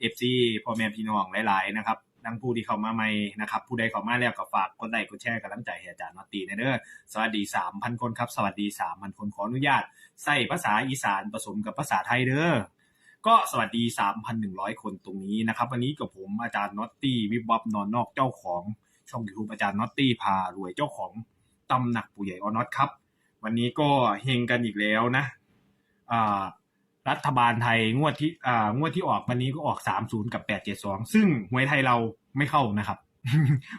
เอฟซีพ่อแม่พี่น้องหลาย ๆ นะครับทั้งผู้ที่เข้ามาใหม่นะครับผู้ใดเข้ามาแล้วก็ฝากกดไลค์กดแชร์กำลังใจให้อาจารย์นอตตีนะเด้อสวัสดี 3,000 คนครับ สวัสดี 3,000 คนขออนุญาตใส่ภาษาอีสานผสมกับภาษาไทยเด้อก็สวัสดี 3,100 คนตรงนี้นะครับ วันนี้กับผมอาจารย์นอตตี้วิบวับนอนนอกเจ้าของช่องยูทูบอาจารย์นอตตี้พารวยเจ้าของตำหนักปู่ใหญ่ออนอตครับ วันนี้ก็เฮงกันอีกแล้วนะอ่า รัฐบาลไทยงวดที่อ่างวดที่ออกวันนี้ก็ออก30กับ872ซึ่งหวยไทยเราไม่เข้านะครับ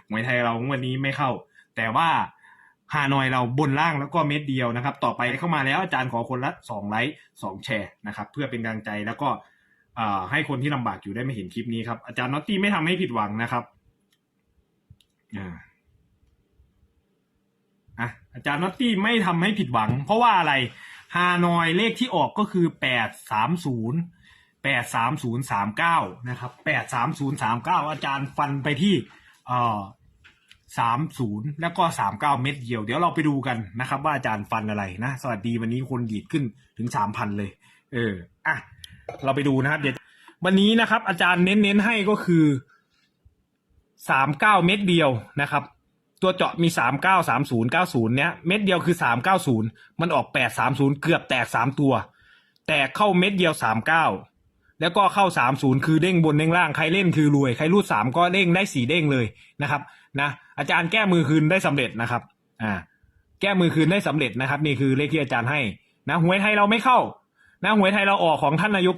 หวยไทยเรางวดนี้ไม่เข้า แต่ว่าฮานอยเราบนล่างแล้วก็เม็ดเดียวนะครับ ต่อไปเข้ามาแล้วอาจารย์ขอคนละ2ไลค์2แชร์นะครับ เพื่อเป็นกำลังใจแล้วก็อ่าให้คนที่ลำบากอยู่ได้ม่เห็นคลิปนี้ครับ อาจารย์น็อตตี้ไม่ทำให้ผิดหวังนะครับอ่าอะอาจารย์น็อตตี้ไม่ทำให้ผิดหวัง เพราะว่าอะไร ฮานอยเลขที่ออกก็คือแปดสามศูนย์แปดสามศูนย์สามเก้านะครับแปดสามศูนย์สามเก้าอาจารย์ฟันไปที่เอ่อสามศูนย์แล้วก็สามเก้าเม็ดเดียว เดี๋ยวเราไปดูกันนะครับ ว่าอาจารย์ฟันอะไรนะ สวัสดีวันนี้คนดีดขึ้นถึงสามพันเลย เอออะเราไปดูนะครับเดี๋ยววันนี้นะครับ อาจารย์เน้นๆให้ก็คือสามเก้าเม็ดเดียวนะครับ ตัวเจาะมีสามเก้าสามศูนย์เก้าศูนย์เนี้ยเม็ดเดียวคือสามเก้าศูนย์มันออกแปดสามศูนย์เกือบแตกสามตัว แตกเข้าเม็ดเดียวสามเก้าแล้วก็เข้าสามศูนย์คือเด้งบนเด้งล่างใครเล่นคือรวยใครรูดสามก็เด้งได้สี่เด้งเลยนะครับนะอาจารย์แก้มือคืนได้สำเร็จนะครับอ่าแก้มือคืนได้สำเร็จนะครับ นี่คือเลขที่อาจารย์ให้นะหวยไทยเราไม่เข้านะหวยไทยเราออกของท่านนายก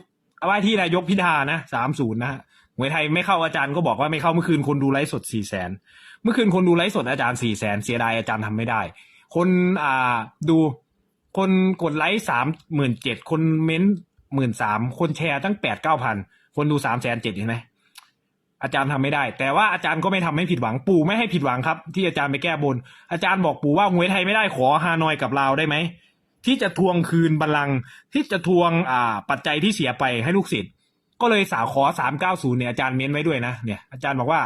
ว่าที่นายกพิธานะสามศูนย์นะฮะหวยไทยไม่เข้าอาจารย์ก็บอกว่าไม่เข้าเมื่อคืนคนดูไลฟ์สดสี่แสน เมื่อคืนคนดูไลฟ์สดอาจารย์สี่แสนเสียดายอาจารย์ทำไม่ได้ คนอ่าดูคนกดไลค์สามหมื่นเจ็ดคนเม้นหมื่นสามคนแชร์ตั้งแปดเก้าพันคนดูสามแสนเจ็ดเห็นไหมอาจารย์ทำไม่ได้ แต่ว่าอาจารย์ก็ไม่ทำให้ผิดหวังปู่ไม่ให้ผิดหวังครับ ที่อาจารย์ไปแก้บน อาจารย์บอกปู่ว่าหวยไทยไม่ได้ขอฮานอยกับเราวได้ไหมที่จะทวงคืนบัลลังก์ที่จะทวงอ่าปัจจัยที่เสียไปให้ลูกศิษย์ก็เลยสาวขอสามเก้าศูนย์เนี่ยอาจารย์เม้นไว้ด้วยนะเนี่ยอาจารย์บอกว่า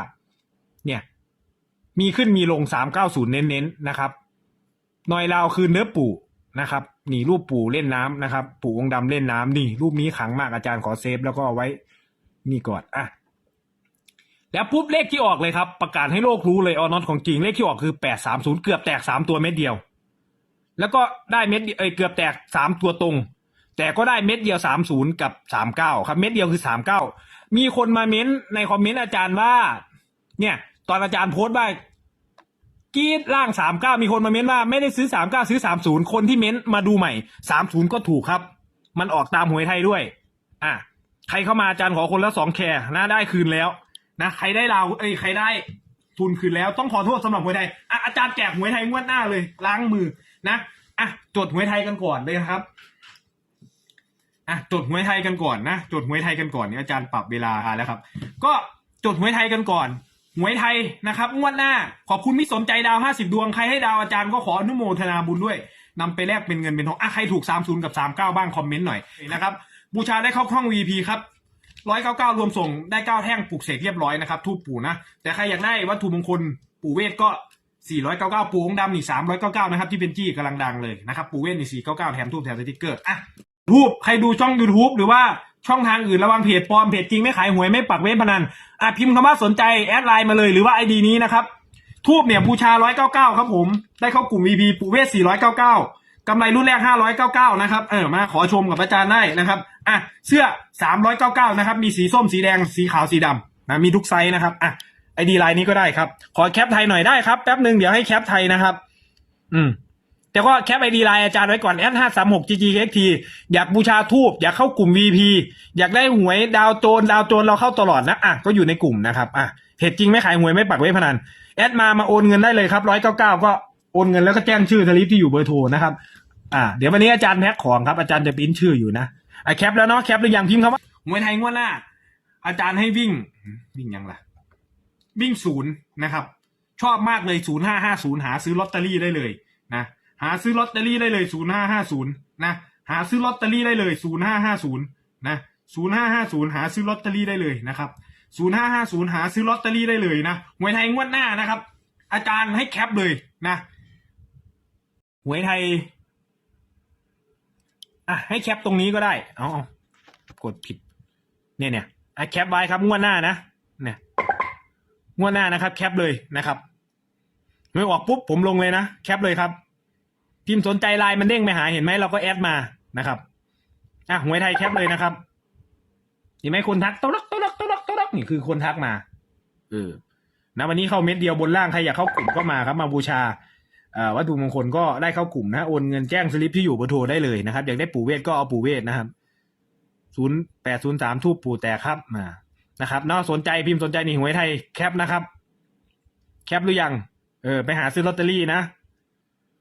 เนี่ย มีขึ้นมีลงสามเก้าศูนย์เน้นๆนะครับหน่อยลาวคือเนื้อปู่นะครับนี่รูปปู่เล่นน้ำนะครับ ปู่องค์ดำเล่นน้ำนี่ รูปนี้ขังมากอาจารย์ขอเซฟแล้วก็เอาไว้ นี่ก่อนอะแล้วปุ๊บเลขที่ออกเลยครับ ประกาศให้โลกรู้เลยออนอตของจริงเลขที่ออกคือแปดสามศูนย์เกือบแตกสามตัวเม็ดเดียว แล้วก็ได้เม็ดเดียวเอ้ยเกือบแตกสามตัวตรง แต่ก็ได้เม็ดเดียวสามศูนย์กับสามเก้าครับเม็ดเดียวคือสามเก้ามีคนมาเม้นในคอมเมนต์อาจารย์ว่า เนี่ย ตอนอาจารย์โพสต์ว่า กรีดล่างสามเก้ามีคนมาเม้นว่าไม่ได้ซื้อสามเก้าซื้อสามศูนย์คนที่เม้นมาดูใหม่สามศูนย์ก็ถูกครับ มันออกตามหวยไทยด้วย อะใครเข้ามาอาจารย์ขอคนละสองแคร์นะได้คืนแล้วนะใครได้เราวเอ้ยใครได้ทุนคืนแล้วต้องขอโทษสำหรับหวยไทยอะอาจารย์แจกหวยไทยงวดหน้าเลย ล้างมือนะอะจดหวยไทยกันก่อนเลยนะครับอะจดหวยไทยกันก่อนนะจดหวยไทยกันก่อนเนี่ยอาจารย์ปรับเวลาแล้วครับ ก็จดหวยไทยกันก่อน หวยไทยนะครับงวดหน้า ขอบคุณที่สนใจดาวห้าสิบดวง ใครให้ดาวอาจารย์ก็ขออนุโมทนาบุญด้วยนำไปแลกเป็นเงินเป็นทองอะใครถูกสามศูนย์กับสามเก้าบ้างคอมเมนต์หน่อยนะครับ บูชาได้เข้าคล่อง VP ครับร้อยเก้าเก้ารวมส่งได้เก้าแท่งปลูกเสกเรียบร้อยนะครับทูบปู่นะ แต่ใครอยากได้วัตถุมงคลปู่เวทก็499ปูองดำนี่399นะครับที่เป็นจี้กำลังดังเลยนะครับปูเวทนี่499แถมทูบแถมสติกเกอร์อะทูบใครดูช่อง YouTube หรือว่า ช่องทางอื่นระวังเพจปลอมเพจจริงไม่ขายหวยไม่ปักเว็บพนันอะพิมพ์คำว่าสนใจแอดไลน์มาเลยหรือว่าไอดีนี้นะครับทูบเนี่ยบูชา199ครับผมได้เข้ากลุ่ม VP ปูเวท499กำไรรุ่นแรก 599 นะครับ เออ มาขอชมกับอาจารย์ได้นะครับ อะ เสื้อ 399 นะครับ มีสีส้ม สีแดง สีขาว สีดำนะ มีทุกไซส์นะครับ อะ ไอดีไลน์นี้ก็ได้ครับ ขอแคปไทยหน่อยได้ครับ แป๊บหนึ่งเดี๋ยวให้แคปไทยนะครับ อืม แต่ก็แคปไอดีไลน์อาจารย์ไว้ก่อน S ห้าสามหก GGXT อยากบูชาทูบอยากเข้ากลุ่ม VP อยากได้หวยดาวโจนดาวโจนเราเข้าตลอดนะอะก็อยู่ในกลุ่มนะครับอะเพจจริงไม่ขายหวยไม่ปักไว้พนันแอดมามาโอนเงินได้เลยครับร้อยเก้าเก้าก็โอนเงินแล้วก็แจ้งชื่อทลิปที่อยู่เบอร์โทรนะครับอ่าเดี๋ยววันนี้อาจารย์แพ็คของครับอาจารย์จะปิ้นชื่ออยู่นะอะแคปแล้วเนาะแคปหรือยังพิมพ์คำว่ามวยไทยงวดหน้า อาจารย์ให้วิ่งวิ่งยังล่ะ วิ่งศูนย์นะครับ ชอบมากเลยศูนย์ห้าห้าศูนย์หาซื้อลอตเตอรี่ได้เลยนะ หาซื้อลอตเตอรี่ได้เลยศูนย์ห้าห้าศูนย์นะ หาซื้อลอตเตอรี่ได้เลยศูนย์ห้าห้าศูนย์นะศูนย์ห้าห้าศูนย์หาซื้อลอตเตอรี่ได้เลยนะครับศูนย์ห้าห้าศูนย์หาซื้อลอตเตอรี่ได้เลยนะหวยไทยงวดหน้านะครับ อาจารย์ให้แคปเลยนะหวยไทย อะ ให้แคปตรงนี้ก็ได้ เอาเอากดผิด เนี่ยเนี่ยอะแคปไว้ครับงวดหน้านะ เนี่ยงวดหน้านะครับ แคปเลยนะครับไม่ออกปุ๊บผมลงเลยนะ แคปเลยครับ พิมพ์สนใจไลน์มันเด้งไปหาเห็นไหมเราก็แอดมานะครับอะหวยไทยแคปเลยนะครับเห็นไหมคนทักต๊อกต๊อกต๊อกต๊อกต๊อกนี่คือคนทักมาเออนะวันนี้เข้าเม็ดเดียวบนล่างใครอยากเข้ากลุ่มก็มาครับ มาบูชาเอ่อวัตถุมงคลก็ได้เข้ากลุ่มนะโอนเงินแจ้งสลิปที่อยู่เบอร์โทรได้เลยนะครับอยากได้ปู่เวทก็เอาปู่เวทนะครับศูนย์แปดศูนย์สามทูปปู่แตกครับมานะครับเนาะสนใจพิมพ์สนใจนี่หวยไทยแคปนะครับ แคปหรือยังเออไปหาซื้อลอตเตอรี่นะ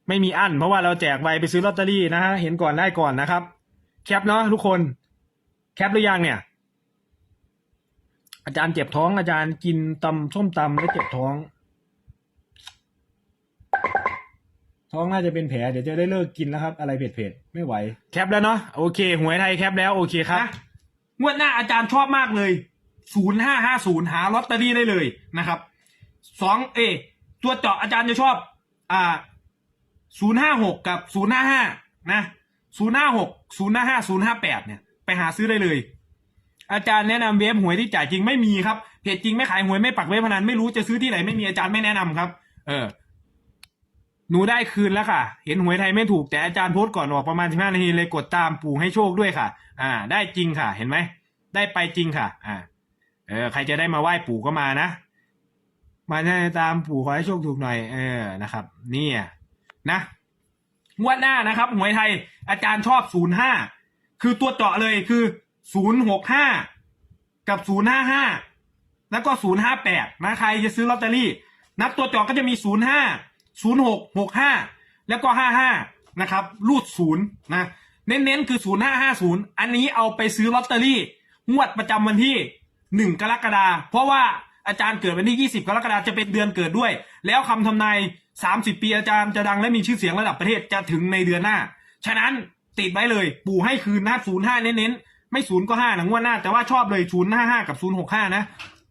ไม่มีอั้นเพราะว่าเราแจกไวไปซื้อลอตเตอรี่นะฮะเห็นก่อนได้ก่อนนะครับ แคปเนาะทุกคน แคปหรือยังเนี่ย อาจารย์เจ็บท้องอาจารย์กินตำส้มตำแล้วเจ็บท้อง ท้องน่าจะเป็นแผลเดี๋ยวจะได้เลิกกินแล้วครับ อะไรเผ็ดๆไม่ไหว แคปแล้วเนาะโอเคหวยไทยแคปแล้วโอเคครับงวดหน้าอาจารย์ชอบมากเลยศูนย์ห้าห้าศูนย์หาลอตเตอรี่ได้เลยนะครับสองเอ ตัวเจาะอาจารย์จะชอบ อ่า ศูนย์ห้าหกกับศูนย์ห้าห้านะศูนย์ห้าหกศูนย์ห้าห้าศูนย์ห้าแปดเนี่ยไปหาซื้อได้เลย อาจารย์แนะนำเว็บหวยที่จ่ายจริงไม่มีครับเพจจริงไม่ขายหวยไม่ปักเว็บพนันไม่รู้จะซื้อที่ไหนไม่มีอาจารย์ไม่แนะนำครับ เออ หนูได้คืนแล้วค่ะ เห็นหวยไทยไม่ถูกแต่อาจารย์โพสต์ก่อนออกประมาณสิบห้านาทีเลยกดตามปู่ให้โชคด้วยค่ะ อ่า ได้จริงค่ะ เห็นไหมได้ไปจริงค่ะ อ่า เออ ใครจะได้มาไหว้ปู่ก็มานะมาตามปู่ขอให้โชคถูกหน่อย เออนะครับ นี่อะ นะงวดหน้านะครับหวยไทยอาจารย์ชอบศูนย์ห้าคือตัวเจาะเลยคือศูนย์หกห้ากับศูนย์ห้าห้าแล้วก็ศูนย์ห้าแปดนะใครจะซื้อลอตเตอรี่ นับตัวเจาะก็จะมีศูนย์ห้าศูนย์หกหกห้าแล้วก็ห้าห้านะครับรูดศูนย์นะเน้นๆคือศูนย์ห้าห้าศูนย์อันนี้เอาไปซื้อลอตเตอรี่งวดประจำวันที่หนึ่งกรกฎาเพราะว่า อาจารย์เกิดวันที่ยี่สิบกรกฎาคมจะเป็นเดือนเกิดด้วย แล้วคำทำนายสามสิบปีอาจารย์จะดังและมีชื่อเสียงระดับประเทศจะถึงในเดือนหน้า ฉะนั้นติดไว้เลย ปู่ให้คืนนะศูนย์ห้าเน้นๆไม่ศูนย์ก็ห้านะงวดหน้า แต่ว่าชอบเลยศูนย์ห้าห้ากับศูนย์หกห้านะ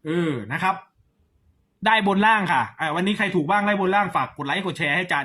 เออนะครับ ได้บนล่างค่ะอ่าวันนี้ใครถูกบ้างได้บนล่างฝากกดไลค์กดแชร์ให้อาจารย์